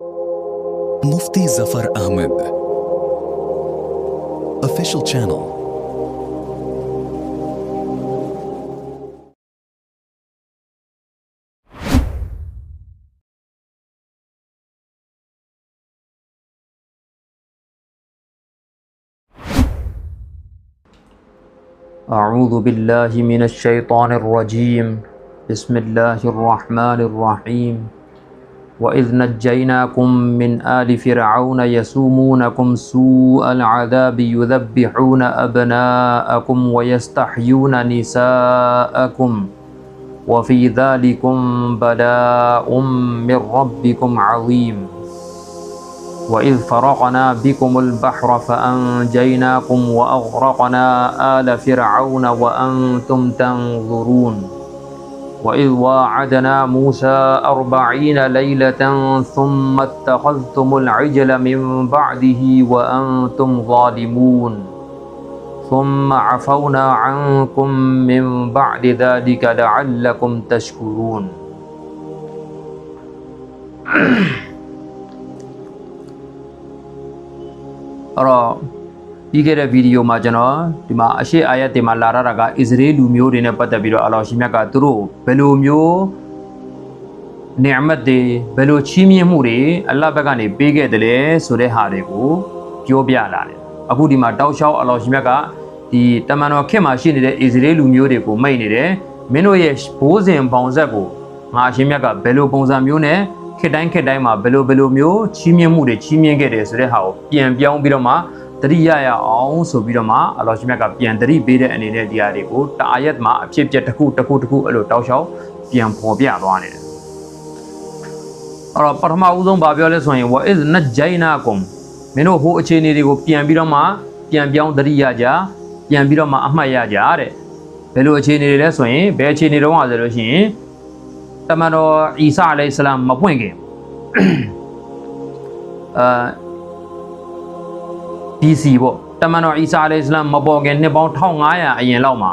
Mufti Zafar Ahmed. Official channel. أعوذ بالله من الشيطان الرجيم بسم الله الرحمن الرحيم وإذ نجيناكم من آل فرعون يسومونكم سوء العذاب يذبحون أبناءكم ويستحيون نساءكم وفي ذلكم بلاء من ربكم عظيم وإذ فرقنا بكم البحر فأنجيناكم وأغرقنا آل فرعون وأنتم تنظرون وإذ واعدنا موسى أربعين ليلة ثم اتخذتم العجل من بعده وأنتم ظالمون. ثم عفونا عنكم من بعد ذلك لعلكم تشكرون. အဲ့တော့ ပြီးခဲ့တဲ့ဗီဒီယိုမှာကျွန်တော်ဒီမှာအရှိအာယတ်တွေမှာလာရတာကအစ္စရေးလူမျိုးတွေနဲ့ပတ်သက်ပြီးတော့အလောရှင်မြတ်ကသူတို့ဘယ်လိုမျိုးနေအမတ်တွေဘယ်လိုချီးမြှင့်မှုတွေအလ္လာဟ်ဘက်ကနေပေးခဲ့တယ်လဲဆိုတဲ့ဟာတွေကိုပြောပြလာတယ်အခုဒီမှာတောက်လျှောက်အလောရှင်မြတ်ကဒီတမန်တော်ခေတ်မှာရှိနေတဲ့အစ္စရေးလူမျိုးတွေကိုမိတ်နေတယ်မင်းတို့ရဲ့ဘိုးစဉ်ပေါင်ဆက်ကိုငါအရှင်မြတ်ကဘယ်လိုပုံစံမျိုးနဲ့ခေတ်တိုင်းခေတ်တိုင်းမှာဘယ်လိုဘယ်လိုမျိုးချီးမြှင့်မှုတွေချီးမြှင့်ခဲ့တယ်ဆိုတဲ့ဟာကိုပြန်ပြောင်းပြီးတော့မှ တတိယရအောင်ဆိုပြီးတော့မှအလောရှင်မြတ်ကပြန်တတိပေးတဲ့အနေနဲ့ဒီဟာတွေကိုတာအာယတ်မှာအဖြစ်အပျက်တစ်ခုတစ်ခုတစ်ခုအဲ့လိုတောက်လျှောက်ပြန်ပေါ်ပြသွားနေတယ်အဲ့တော့ပထမဦးဆုံးဗာပြောလဲဆိုရင်ဝအစ်နဂျိုင်နာကွမ်မင်းတို့ဟိုအခြေအနေတွေကိုပြန်ပြီးတော့မှပြန်ပြောင်းတတိယကြပြန်ပြီးတော့မှအမှတ်ရကြတဲ့ဘယ်လိုအခြေအနေတွေလဲဆိုရင်ဘယ်အခြေအနေတုန်းကဆိုလို့ရှိရင်တမန်တော်အီဆာအလိုင်ဆလမ်မပွင့်ခင်အာ BC ပေါ့တမန်တော်အီဆာအလိုင်ဆလမ်မပေါ်ခင်နှစ်ပေါင်း1500အရင်လောက်မှာ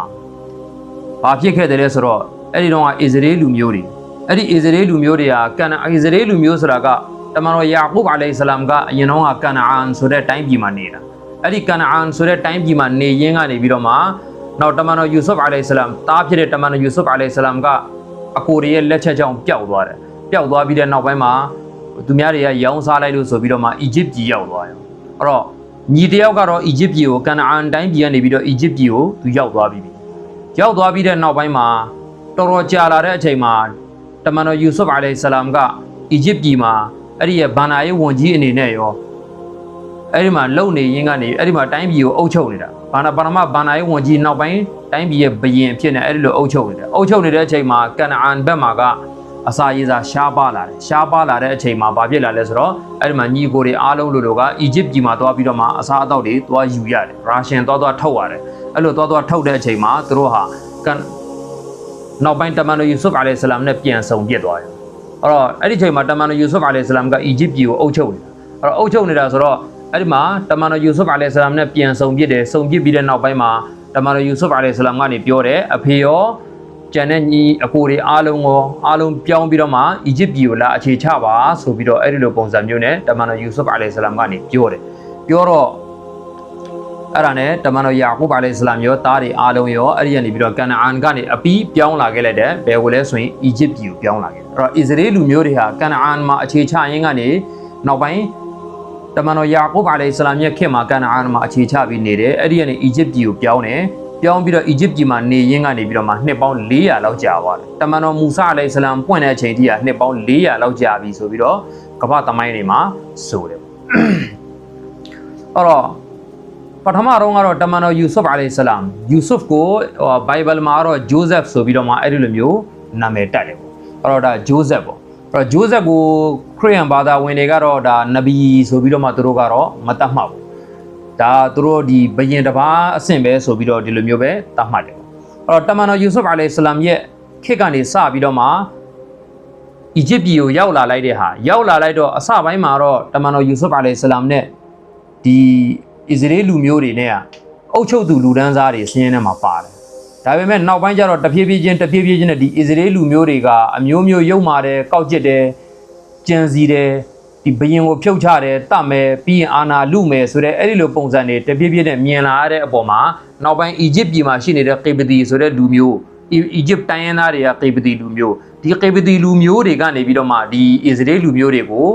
ဘာဖြစ်ခဲ့တယ်လဲဆိုတော့အဲ့ဒီတော့ကအစ္စရေးလူမျိုးတွေအဲ့ဒီအစ္စရေးလူမျိုးတွေကကန်အစ္စရေးလူမျိုးဆိုတာကတမန်တော်ယာကုပ်အလိုင်ဆလမ်ကအရင်တော့ကကန်အာန်ဆိုတဲ့တိုင်းပြည်မှာနေတာအဲ့ဒီကန်အာန်ဆိုတဲ့တိုင်းပြည်မှာနေရင်းကနေပြီးတော့မှနောက်တမန်တော်ယူဆုဖ်အလိုင်ဆလမ်တားဖြစ်တဲ့တမန်တော်ယူဆုဖ်အလိုင်ဆလမ်ကအကိုတွေရဲ့လက်ချက်ကြောင့်ပျောက်သွားတယ်ပျောက်သွားပြီးတဲ့နောက်ပိုင်းမှာသူများတွေကရောင်းစားလိုက်လို့ဆိုပြီးတော့မှအီဂျစ်ပြည်ရောက်သွားတယ်အဲ့တော့ ညီတယောက်ကတော့အီဂျစ်ပြည်ကိုကန်အာန်တိုင်းပြည်ကနေပြီးတော့အီဂျစ်ပြည်ကိုသူရောက်သွားပြီရောက်သွားပြီးတဲ့နောက်ပိုင်းမှာတော်တော်ကြာလာတဲ့အချိန်မှာတမန်တော်ယူဆုဖ်အလိုင်ဆလမ်ကအီဂျစ်ပြည်မှာအဲ့ဒီရဲ့ဘန်နာရေးဝန်ကြီးအနေနဲ့ရောအဲ့ဒီမှာလုံနေရင်းကနေအဲ့ဒီမှာတိုင်းပြည်ကိုအုပ်ချုပ်နေတာဘာနာပါရမဘန်နာရေးဝန်ကြီးနောက်ပိုင်းတိုင်းပြည်ရဲ့ဘရင်ဖြစ်နေအဲ့ဒီလိုအုပ်ချုပ်နေတယ်အုပ်ချုပ်နေတဲ့အချိန်မှာကန်အာန်ဘက်မှာက အစာရေးစာရှားပါလာတယ်ရှားပါလာတဲ့အချိန်မှာဘာဖြစ်လာလဲဆိုတော့အဲ့ဒီမှာညီကိုတွေအားလုံးလိုလိုကအီဂျစ်ပြည်မှာသွားပြီးတော့မှအစာအသောက်တွေသွားယူရတယ်ရာရှင်သွားသွားထုတ်ရတယ်အဲ့လိုသွားသွားထုတ်တဲ့အချိန်မှာသူတို့ဟာကန်နောက်ပိုင်းတမန်တော်ယူဆုဖ်အလိုင်ဆလမ်နဲ့ပြန်ဆုံပြစ်သွားတယ်အဲ့တော့အဲ့ဒီအချိန်မှာတမန်တော်ယူဆုဖ်အလိုင်ဆလမ်ကအီဂျစ်ပြည်ကိုအုပ်ချုပ်နေတာအဲ့တော့အုပ်ချုပ်နေတာဆိုတော့အဲ့ဒီမှာတမန်တော်ယူဆုဖ်အလိုင်ဆလမ်နဲ့ပြန်ဆုံပြစ်တယ်ဆုံပြစ်ပြီးတဲ့နောက်ပိုင်းမှာတမန်တော်ယူဆုဖ်အလိုင်ဆလမ်ကနေပြောတယ်အဖေရော ကျန်တဲ့ညီအကိုတွေအားလုံးရောအားလုံးပြောင်းပြီးတော့မှအီဂျစ်ပြည်ကိုလာအခြေချပါဆိုပြီးတော့အဲ့ဒီလိုပုံစံမျိုးနဲ့တမန်တော်ယူဆုဖ်အလိုင်ဆလမ်ကနေပြောတယ်ပြောတော့အဲ့ဒါနဲ့တမန်တော်ယာကုပ်အလိုင်ဆလမ်ရောတားတွေအားလုံးရောအဲ့ဒီကနေပြီးတော့ကန်အာန်ကနေအပီးပြောင်းလာခဲ့လိုက်တယ်ဘယ်ကိုလဲဆိုရင်အီဂျစ်ပြည်ကိုပြောင်းလာခဲ့တယ်အဲ့တော့အစ္စရေးလူမျိုးတွေဟာကန်အာန်မှာအခြေချရင်းကနေနောက်ပိုင်းတမန်တော်ယာကုပ်အလိုင်ဆလမ်ရဲ့ခေတ်မှာကန်အာန်မှာအခြေချပြီးနေတယ်အဲ့ဒီကနေအီဂျစ်ပြည်ကိုပြောင်းတယ် ပြောင်းပြီးတော့အီဂျစ်ပြည်မှာနေရင်းကနေပြီးတော့မှနှစ်ပေါင်း400လောက်ကြာသွားတယ်တမန်တော်မူဆာအလိုင်ဆလမ်ပွင့်တဲ့အချိန်ထိကနှစ်ပေါင်း400လောက်ကြာပြီဆိုပြီးတော့ကမ္ဘာသမိုင်းတွေမှာဆိုတယ်အဲ့တော့ပထမတော့ကတော့တမန်တော်ယူဆုဖ်အလိုင်ဆလမ်ယူဆုဖ်ကိုဘိုင်ဘယ်မှာတော့ဂျိုးဆက်ဆိုပြီးတော့မှအဲ့ဒီလိုမျိုးနာမည်တက်တယ်ပေါ့အဲ့တော့ဒါဂျိုးဆက်ပေါ့အဲ့တော့ဂျိုးဆက်ကိုခရစ်ယာန်ဘာသာဝင်တွေကတော့ဒါနဗီဆိုပြီးတော့မှသူတို့ကတော့မတတ်မှတ်ဘူး ဒါသူတို့ဒီဘယင်တစ်ပါးအဆင့်ပဲဆိုပြီးတော့ဒီလိုမျိုးပဲတတ်မှတ်တယ်ပေါ့အဲ့တော့တမန်တော်ယူဆုဖ်အလိုင်ဆလမ်ရဲ့ခေတ်ကနေစပြီးတော့မှအီဂျစ်ပြည်ကိုရောက်လာလိုက်တဲ့ဟာရောက်လာလိုက်တော့အစပိုင်းမှာတော့တမန်တော်ယူဆုဖ်အလိုင်ဆလမ်နဲ့ဒီအစ္စရေးလူမျိုးတွေနဲ့ကအုပ်ချုပ်သူလူဒန်းစားတွေဆင်းရဲထဲမှာပါတယ်ဒါပေမဲ့နောက်ပိုင်းကျတော့တဖြည်းဖြည်းချင်းတဖြည်းဖြည်းချင်းနဲ့ဒီအစ္စရေးလူမျိုးတွေကအမျိုးမျိုးယုံမာတယ်ကောက်ကျစ်တယ်ကြံစီတယ် ဒီဘယင်ကိုဖြုတ်ချတယ်တတ်မယ်ပြီးရင်အာနာလူမယ်ဆိုတဲ့အဲ့ဒီလိုပုံစံတွေတပြည့်ပြည့်နဲ့မြင်လာရတဲ့အပေါ်မှာနောက်ပိုင်းအီဂျစ်ပြည်မှာရှိနေတဲ့ကေပတီဆိုတဲ့လူမျိုးအီအီဂျစ်တိုင်းရင်းသားတွေကကေပတီလူမျိုးဒီကေပတီလူမျိုးတွေကနေပြီးတော့မှဒီအစ္စရေးလူမျိုးတွေကို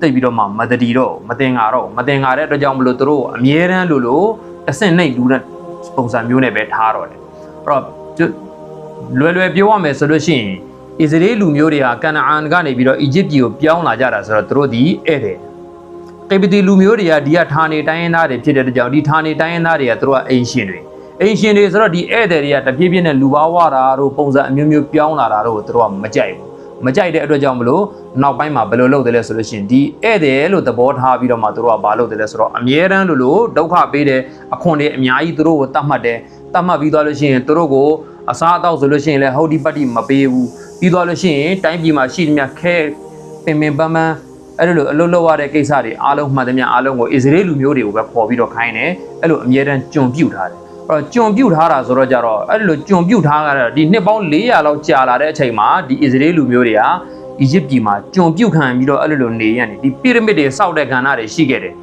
တိတ်ပြီးတော့မှမတတီတော့မတင်ငါတော့မတင်ငါတဲ့အတွက်ကြောင့်မလို့သူတို့အမြဲတမ်းလို့လို့အဆင့်နှိပ်လူတဲ့ပုံစံမျိုးနဲ့ပဲထားတော့တယ်အဲ့တော့ကျလွယ်လွယ်ပြောရမယ်ဆိုလို့ရှိရင် အစ္စရေးလူမျိုးတွေဟာကနအာန်ကနေပြီးတော့အီဂျစ်ပြည်ကိုပြောင်းလာကြတာဆိုတော့သူတို့ဒီဧည့်သည်ကေပတီလူမျိုးတွေကဒီကဌာနေတိုင်းရင်းသားတွေဖြစ်တဲ့အတွက်ကြောင့်ဒီဌာနေတိုင်းရင်းသားတွေကသူတို့ကအိမ်ရှင်တွေအိမ်ရှင်တွေဆိုတော့ဒီဧည့်သည်တွေကတပြေးပြေးနဲ့လူပါဝါတာတို့ပုံစံအမျိုးမျိုးပြောင်းလာတာတို့ကိုသူတို့ကမကြိုက်ဘူးမကြိုက်တဲ့အတွက်ကြောင့်မလို့နောက်ပိုင်းမှာဘယ်လိုလုပ်တယ်လဲဆိုလို့ရှိရင်ဒီဧည့်သည်လို့သဘောထားပြီးတော့မှသူတို့ကဘာလုပ်တယ်လဲဆိုတော့အမြဲတမ်းလို့လို့ဒုက္ခပေးတယ်အခွန်တွေအများကြီးသူတို့ကိုတတ်မှတ်တယ်တတ်မှတ်ပြီးသွားလို့ရှိရင်သူတို့ကိုအစားအသောက်ဆိုလို့ရှိရင်လည်းဟုတ်ဒီပတ်တိမပေးဘူး ပြီးသွားလို့ရှိရင်တိုင်းပြည်မှာရှိသမျှခဲပင်ပင်ပန်းပန်းအဲ့လိုအလုပ်လုပ်ရတဲ့ကိစ္စတွေအားလုံးမှန်သမျှအားလုံးကိုအစ္စရေးလူမျိုးတွေကိုပဲပေါ်ပြီးတော့ခိုင်းတယ်အဲ့လိုအမြဲတမ်းကြုံပြုတ်ထားတယ်အဲ့တော့ကြုံပြုတ်ထားတာဆိုတော့ကြတော့အဲ့လိုကြုံပြုတ်ထားကြတော့ဒီနှစ်ပေါင်း400လောက်ကြာလာတဲ့အချိန်မှာဒီအစ္စရေးလူမျိုးတွေဟာအီဂျစ်ပြည်မှာကြုံပြုတ်ခံပြီးတော့အဲ့လိုလိုနေရနေဒီပီရမစ်တွေစောက်တဲ့ကဏ္ဍတွေရှိခဲ့တယ်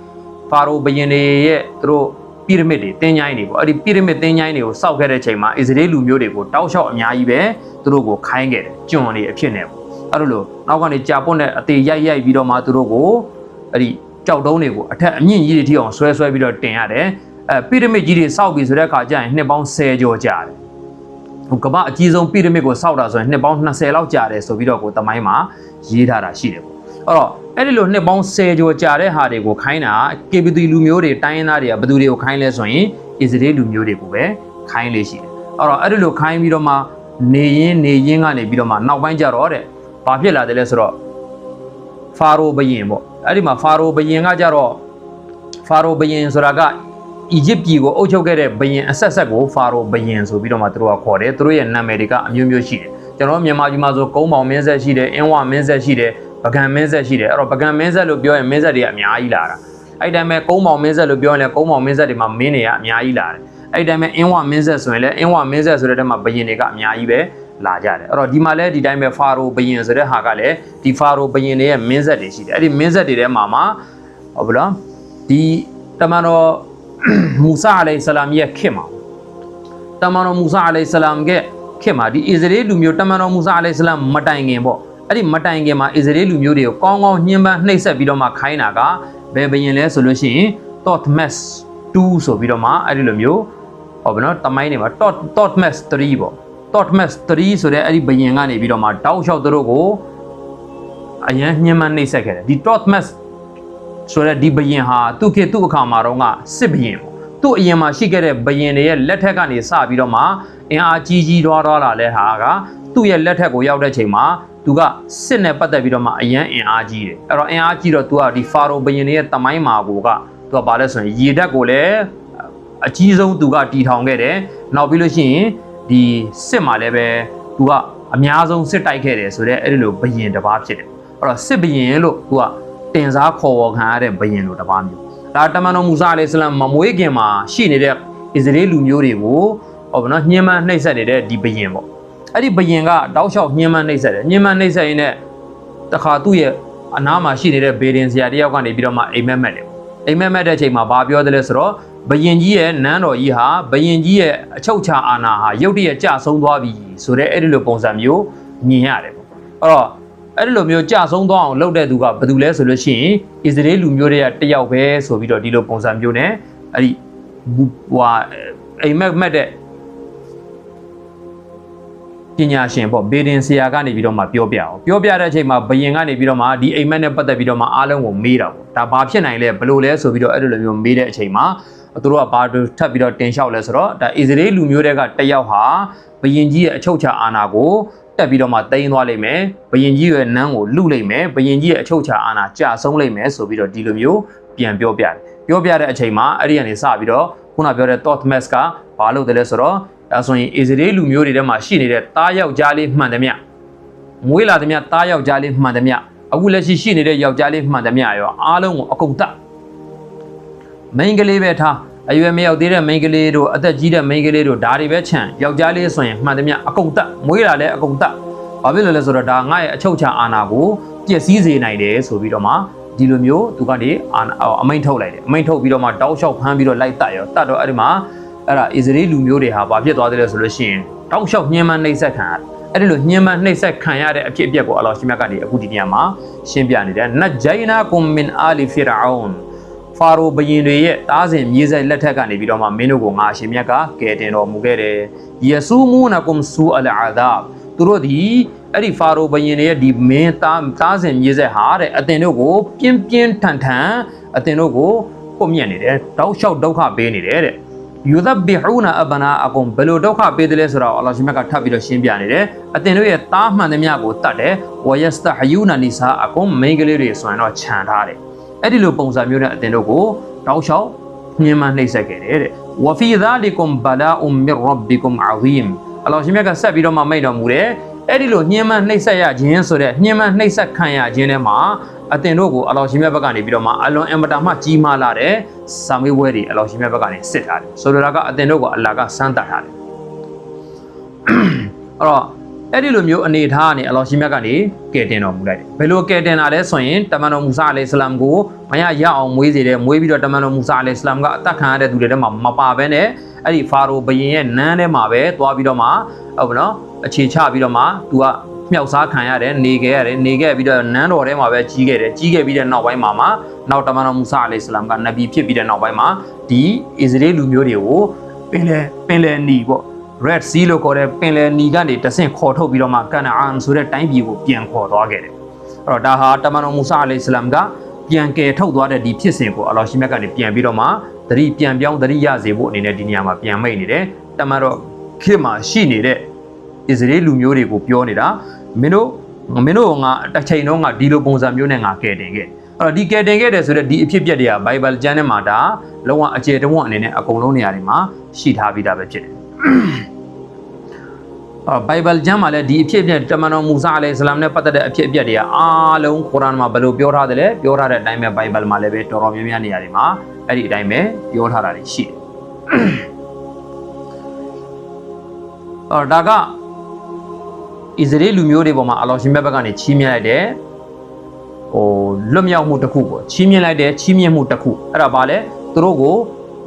ဖာရိုဘုရင်တွေရဲ့သူတို့ ပီရမစ်တွေတင်းချိုင်းတွေပေါ့အဲ့ဒီပီရမစ်တင်းချိုင်းတွေကိုစောက်ခဲ့တဲ့ချိန်မှာအစ္စရေးလူမျိုးတွေကိုတောက်လျှောက်အများကြီးပဲသူတို့ကိုခိုင်းခဲ့တယ်ကြုံတွေအဖြစ်နဲ့ပေါ့အဲ့လိုလိုနောက်ကနေကြာပွတ်တဲ့အသေးရိုက်ရိုက်ပြီးတော့မှသူတို့ကိုအဲ့ဒီကြောက်တုံးတွေကိုအထက်အမြင့်ကြီးတွေထိအောင်ဆွဲဆွဲပြီးတော့တင်ရတယ်အဲပီရမစ်ကြီးတွေစောက်ပြီးဆိုတဲ့အခါကျရင်နှစ်ပေါင်း10ကျော်ကြာတယ်ဟိုကမ္ဘာအကြီးဆုံးပီရမစ်ကိုစောက်တာဆိုရင်နှစ်ပေါင်း20လောက်ကြာတယ်ဆိုပြီးတော့ကိုတမိုင်းမှာရေးထားတာရှိတယ်ပေါ့ အဲ့တော့အဲ့ဒီလိုနှစ်ပေါင်း10ကျော်ကြာတဲ့ဟာတွေကိုခိုင်းတာကေပီတီလူမျိုးတွေတိုင်းရင်းသားတွေကဘယ်သူတွေကိုခိုင်းလဲဆိုရင်အစ္စရေးလူမျိုးတွေကိုပဲခိုင်းလေးရှိတယ်အဲ့တော့အဲ့ဒီလိုခိုင်းပြီးတော့မှနေရင်းနေရင်းကနေပြီးတော့မှနောက်ပိုင်းကျတော့တဲ့ဘာဖြစ်လာတယ်လဲဆိုတော့ဖာရိုဘုရင်ပေါ့အဲ့ဒီမှာဖာရိုဘုရင်ကကြတော့ဖာရိုဘုရင်ဆိုတာကအီဂျစ်ပြည်ကိုအုပ်ချုပ်ခဲ့တဲ့ဘုရင်အဆက်ဆက်ကိုဖာရိုဘုရင်ဆိုပြီးတော့မှသူတို့ကခေါ်တယ်သူတို့ရဲ့နာမည်တွေကအမျိုးမျိုးရှိတယ်ကျွန်တော်တို့မြန်မာပြည်မှာဆိုကုန်းပေါင်မင်းဆက်ရှိတယ်အင်းဝမင်းဆက်ရှိတယ် ပကံမင်းဆက်ရှိတယ်အဲ့တော့ပကံမင်းဆက်လို့ပြောရင်မင်းဆက်တွေကအများကြီးလာတာအဲ့တိုင်းပဲကုန်းပေါင်မင်းဆက်လို့ပြောရင်လည်းကုန်းပေါင်မင်းဆက်တွေမှာမင်းတွေကအများကြီးလာတယ်အဲ့တိုင်းပဲအင်းဝမင်းဆက်ဆိုရင်လည်းအင်းဝမင်းဆက်ဆိုတဲ့တဲမှာဘုရင်တွေကအများကြီးပဲလာကြတယ်အဲ့တော့ဒီမှာလည်းဒီတိုင်းပဲဖာရိုဘုရင်ဆိုတဲ့ဟာကလည်းဒီဖာရိုဘုရင်တွေရဲ့မင်းဆက်တွေရှိတယ်အဲ့ဒီမင်းဆက်တွေထဲမှာမှာဟုတ်ဗလားဒီတမန်တော်မူဆာအလိုင်ဆလာမ်ရဲ့ခေတ်မှာတမန်တော်မူဆာအလိုင်ဆလာမ်ရဲ့ခေတ်မှာဒီအစ္စရေးလူမျိုးတမန်တော်မူဆာအလိုင်ဆလာမ်မတိုင်ခင်ပေါ့ အဲ့ဒီမတိုင်ခင်မှာအစ္စရေးလူမျိုးတွေကိုကောင်းကောင်းညှဉ်းပန်းနှိပ်စက်ပြီးတော့မှခိုင်းတာကဘယ်ဘယင်လဲဆိုလို့ရှိရင် Totmes 2ဆိုပြီးတော့မှအဲ့ဒီလိုမျိုးဟောဗောနော်တမိုင်းတွေမှာ Tot Totmes 3ပေါ့ Totmes 3ဆိုတဲ့အဲ့ဒီဘယင်ကနေပြီးတော့မှတောက်လျှောက်သူတို့ကိုအရန်ညှဉ်းပန်းနှိပ်စက်ခဲ့တယ်ဒီ Totmes ဆိုတော့ဒီဘယင်ဟာသူ့ခေတ်သူ့အခါမှာတော့ကစစ်ဘယင်ပေါ့သူ့အရင်မှာရှိခဲ့တဲ့ဘယင်တွေရဲ့လက်ထက်ကနေစပြီးတော့မှအင်အားကြီးကြီးထွားထွားလာတဲ့ဟာကသူ့ရဲ့လက်ထက်ကိုရောက်တဲ့ချိန်မှာ သူကစစ်နဲ့ပတ်သက်ပြီးတော့မှအရန်အင်အားကြီးတယ်အဲ့တော့အင်အားကြီးတော့သူကဒီဖာရိုဘယင်တွေရဲ့တမိုင်းမှာကိုကသူကဘာလဲဆိုရင်ရေဓာတ်ကိုလည်းအကြီးဆုံးသူကတီထောင်ခဲ့တယ်နောက်ပြီးလို့ရှိရင်ဒီစစ်မှာလည်းပဲသူကအများဆုံးစစ်တိုက်ခဲ့တယ်ဆိုတော့အဲ့ဒီလိုဘယင်တစ်ပါးဖြစ်တယ်အဲ့တော့စစ်ဘယင်လို့သူကတင်စားခေါ်ဝေါ်ခံရတဲ့ဘယင်လိုတစ်ပါးမျိုးဒါတမန်တော်မူဆာအလိစလမ်မမွေးခင်မှာရှိနေတဲ့အစ္စရေးလူမျိုးတွေကိုဟောဗောနော်ညှဉ်းပန်းနှိပ်စက်နေတဲ့ဒီဘယင်ပေါ့ အဲ့ဒီဘယင်ကတောက်လျှောက်ညှဉ်းပန်းနှိပ်စက်တယ်ညှဉ်းပန်းနှိပ်စက်ရင်းနဲ့တခါသူ့ရဲ့အနားမှာရှိနေတဲ့ဘေဒင်ဆရာတယောက်ကနေပြီးတော့မှအိမ်မက်မက်တယ်အိမ်မက်မက်တဲ့အချိန်မှာဘာပြောတယ်လဲဆိုတော့ဘယင်ကြီးရဲ့နန်းတော်ကြီးဟာဘယင်ကြီးရဲ့အချုပ်ချာအာဏာဟာရုတ်တရက်ကျဆုံးသွားပြီဆိုတဲ့အဲ့ဒီလိုပုံစံမျိုးမြင်ရတယ်ပေါ့အဲ့တော့အဲ့ဒီလိုမျိုးကြဆုံးသွားအောင်လုပ်တဲ့သူကဘယ်သူလဲဆိုလို့ရှိရင်အစ္စရေးလူမျိုးတွေကတယောက်ပဲဆိုပြီးတော့ဒီလိုပုံစံမျိုးနဲ့အဲ့ဒီဟွာအိမ်မက်မက်တဲ့ ပညာရှင်ပေါ့ဘေဒင်ဆရာကနေပြီးတော့မှပြောပြအောင်ပြောပြတဲ့အချိန်မှာဘယင်ကနေပြီးတော့မှဒီအိမ်မက်နဲ့ပတ်သက်ပြီးတော့မှအားလုံးကိုမေးတာပေါ့ဒါဘာဖြစ်နိုင်လဲဘယ်လိုလဲဆိုပြီးတော့အဲ့ဒီလိုမျိုးမေးတဲ့အချိန်မှာသူတို့ကဘာထပ်ပြီးတော့တင်လျှောက်လဲဆိုတော့ဒါအစ္စရေးလူမျိုးတွေကတယောက်ဟာဘယင်ကြီးရဲ့အချုပ်ချာအာဏာကိုတက်ပြီးတော့မှတိန်းသွားလိမ့်မယ်ဘယင်ကြီးရဲ့နန်းကိုလုလိမ့်မယ်ဘယင်ကြီးရဲ့အချုပ်ချာအာဏာကြာဆုံးလိမ့်မယ်ဆိုပြီးတော့ဒီလိုမျိုးပြန်ပြောပြတယ်ပြောပြတဲ့အချိန်မှာအဲ့ဒီကနေစပြီးတော့ခုနပြောတဲ့ Thothmes ကဘာလုပ်တယ်လဲဆိုတော့ ဒါဆိုရင်အစ္စရေးလူမျိုးတွေထဲမှာရှိနေတဲ့တားယောက်ျားလေးမှန်တယ်မြမွေးလာတယ်မြတားယောက်ျားလေးမှန်တယ်မြအခုလက်ရှိရှိနေတဲ့ယောက်ျားလေးမှန်တယ်မြရောအားလုံးကိုအကုန်တတ်မိန်းကလေးပဲထားအရွယ်မရောက်သေးတဲ့မိန်းကလေးတို့အသက်ကြီးတဲ့မိန်းကလေးတို့ဒါတွေပဲခြံယောက်ျားလေးဆိုရင်မှန်တယ်မြအကုန်တတ်မွေးလာလဲအကုန်တတ်ဘာဖြစ်လို့လဲဆိုတော့ဒါငါရဲ့အချုပ်ချာအာဏာကိုပျက်စီးစေနိုင်တယ်ဆိုပြီးတော့မှဒီလိုမျိုးသူကနေအာအမိန်ထုတ်လိုက်တယ်အမိန်ထုတ်ပြီးတော့မှတောက်လျှောက်ဖမ်းပြီးတော့လိုက်တတ်ရောတတ်တော့အဲ့ဒီမှာ အဲ့ဒါအစ္စရေးလူမျိုးတွေဟာဘာဖြစ်သွားတယ်လဲဆိုလို့ရှိရင်တောက်လျှောက်ညှဉ်းပန်းနှိပ်စက်ခံရတယ်အဲ့ဒီလိုညှဉ်းပန်းနှိပ်စက်ခံရတဲ့အဖြစ်အပျက်ကိုအလောရှိမြတ်ကနေအခုဒီနေရာမှာရှင်းပြနေတယ်နဂျိုင်နာကွန်မင်အာလီဖီရာအွန်ဖာရိုဘယင်တွေရဲ့တားစဉ်မြေးဆက်လက်ထက်ကနေပြီးတော့မှမင်းတို့ကိုငါအရှင်မြတ်ကကယ်တင်တော်မူခဲ့တယ်ယဆူမူနကွမ်ဆူအလအာဒါဘ်သူတို့ဒီအဲ့ဒီဖာရိုဘယင်တွေရဲ့ဒီမင်းသားသားစဉ်မြေးဆက်ဟာတဲ့အတင်တို့ကို ပြင်းပြင်းထန်ထန်အတင်တို့ကိုပုံမြက်နေတယ်တောက်လျှောက်ဒုက္ခပေးနေတယ်တဲ့ ယူဒဘီဟူနာအဘနာအကွန်ဘယ်လိုဒုက္ခပေးတယ်လဲဆိုတော့အလ္လာဟ်ရှင်မြတ်ကထပ်ပြီးတော့ရှင်းပြနေတယ်အတင်တို့ရဲ့သားမှန်သမျှကိုတတ်တယ်ဝယစတဟယူနာနီဆာအကွန်မိန်းကလေးတွေဆိုရင်တော့ခြံထားတယ်အဲ့ဒီလိုပုံစံမျိုးနဲ့အတင်တို့ကိုတောက်လျှောက်ညှဉ်းပန်းနှိပ်စက်ခဲ့တယ်တဲ့ဝဖီဇာလီကွန်ဘလာအုံမီရဘ်ဘီကွန်အာဇီမ်အလ္လာဟ်ရှင်မြတ်ကဆက်ပြီးတော့မှမိတ်တော်မူတယ် အဲ့ဒီလိုညှဉ်းပန်းနှိပ်စက်ရခြင်းဆိုတဲ့ညှဉ်းပန်းနှိပ်စက်ခံရခြင်းထဲမှာအတင်တို့ကိုအလ္လာဟ်ရှင်မြတ်ဘက်ကနေပြီးတော့မှအလွန်အင်မတန်မှကြီးမားလာတဲ့ဆာမေးပွဲတွေအလ္လာဟ်ရှင်မြတ်ဘက်ကနေစစ်ထားတယ်ဆိုလိုတာကအတင်တို့ကိုအလ္လာဟ်ကစမ်းသပ်ထားတယ်အဲ့တော့အဲ့ဒီလိုမျိုးအနေထားကနေအလ္လာဟ်ရှင်မြတ်ကနေကယ်တင်တော်မူလိုက်တယ်ဘယ်လိုကယ်တင်တာလဲဆိုရင်တမန်တော်မူဆာအလိုင်ဆလမ်ကိုမရရအောင်မွေးစေတယ်မွေးပြီးတော့တမန်တော်မူဆာအလိုင်ဆလမ်ကအသက်ခံရတဲ့သူတွေထဲမှာမပါဘဲနဲ့ အဲ့ဒီဖာရိုဘယင်ရဲ့နန်းထဲမှာပဲသွားပြီးတော့မှဟုတ်ပါနော်အခြေချပြီးတော့မှသူကမြောက်စားခံရတယ်နေခဲ့ရတယ်နေခဲ့ပြီးတော့နန်းတော်ထဲမှာပဲကြီးခဲ့တယ်ကြီးခဲ့ပြီးတဲ့နောက်ပိုင်းမှာမှနောက်တမန်တော်မူဆာအလိုင်ဆလမ်ကနဗီဖြစ်ပြီးတဲ့နောက်ပိုင်းမှာဒီအစ္စရေးလူမျိုးတွေကိုပင်လေပင်လေနီပေါ့ Red Sea လို့ခေါ်တဲ့ပင်လယ်နီကနေတဆင့်ခေါ်ထုတ်ပြီးတော့မှကန်နာအန်ဆိုတဲ့တိုင်းပြည်ကိုပြန်ခေါ်သွားခဲ့တယ်။အဲ့တော့ဒါဟာတမန်တော်မူဆာအလိဆလမ်ကပြန်ကယ်ထုတ်သွားတဲ့ဒီဖြစ်စဉ်ကိုအလ္လာဟ်ရှိမြတ်ကနေပြန်ပြီးတော့မှ သတိပြန်ပြောင်းသတိရစေဖို့အနေနဲ့ဒီနေရာမှာပြန်မိတ်နေတယ်။တမန်တော်ခေတ်မှာရှိနေတဲ့အစ္စရေးလူမျိုးတွေကိုပြောနေတာမင်းတို့မင်းတို့ကငါတစ်ချိန်လုံးကဒီလိုပုံစံမျိုးနဲ့ငါကယ်တင်ခဲ့။အဲ့တော့ဒီကယ်တင်ခဲ့တယ်ဆိုတဲ့ဒီအဖြစ်အပျက်တွေကဘိုင်ဘယ်ကျမ်းထဲမှာဒါလုံးဝအကျေတဝန်းအနေနဲ့အကုန်လုံးနေရာတွေမှာရှိထားပြီးသားပဲဖြစ်တယ်။အော်ဘိုင်ဘယ်ကျမ်းမှာလည်းဒီအဖြစ်အပျက်တမန်တော်မူဆာအလိုင်ဆလမ်နဲ့ပတ်သက်တဲ့အဖြစ်အပျက်တွေကအားလုံးကုရ်အာန်မှာဘယ်လိုပြောထားတယ်လဲပြောထားတဲ့အတိုင်းပဲဘိုင်ဘယ်မှာလည်းပဲတော်တော်များများနေရာတွေမှာ အဲ့ဒီအတိုင်းပဲပြောထားတာတွေရှိတယ်။အော်ဒါကအစ္စရေးလူမျိုးတွေပေါ်မှာအလ္လာဟ်ရှင်မြတ်ဘက်ကနေချီးမြှင့်လိုက်တဲ့ဟိုလွတ်မြောက်မှုတစ်ခုပေါ့ချီးမြှင့်လိုက်တဲ့ချီးမြှင့်မှုတစ်ခုအဲ့ဒါဘာလဲသူတို့ကို